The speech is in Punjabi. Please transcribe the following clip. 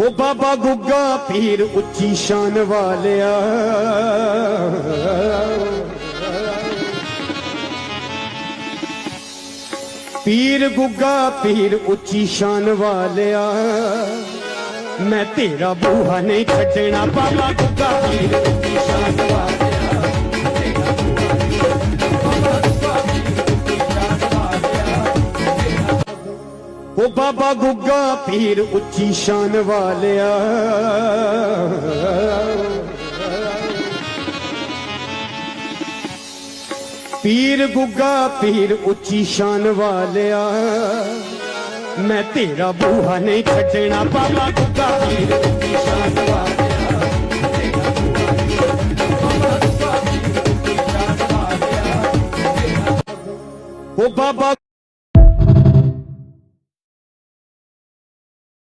ਉਹ ਬਾਬਾ ਗੁੱਗਾ ਪੀਰ ਉੱਚੀ ਸ਼ਾਨ ਵਾਲਿਆ। ਪੀਰ ਗੁੱਗਾ ਪੀਰ ਉੱਚੀ ਸ਼ਾਨ ਵਾਲਿਆ। ਮੈਂ ਤੇਰਾ ਬੂਹਾ ਨਹੀਂ ਛੱਡਣਾ, ਬਾਬਾ ਗੁੱਗਾ। ਉਹ ਬਾਬਾ ਗੁੱਗਾ ਪੀਰ ਉੱਚੀ ਸ਼ਾਨ ਵਾਲਿਆ। ਪੀਰ ਗੁੱਗਾ ਪੀਰ ਉੱਚੀ ਸ਼ਾਨ ਵਾਲਿਆ। ਮੈਂ ਤੇਰਾ ਬੂਹਾ ਨਹੀਂ ਛੱਡਣਾ, ਬਾਬਾ ਗੁੱਗਾ ਪੀਰ ਉੱਚੀ ਸ਼ਾਨ ਵਾਲਿਆ। ਉਹ ਬਾਬਾ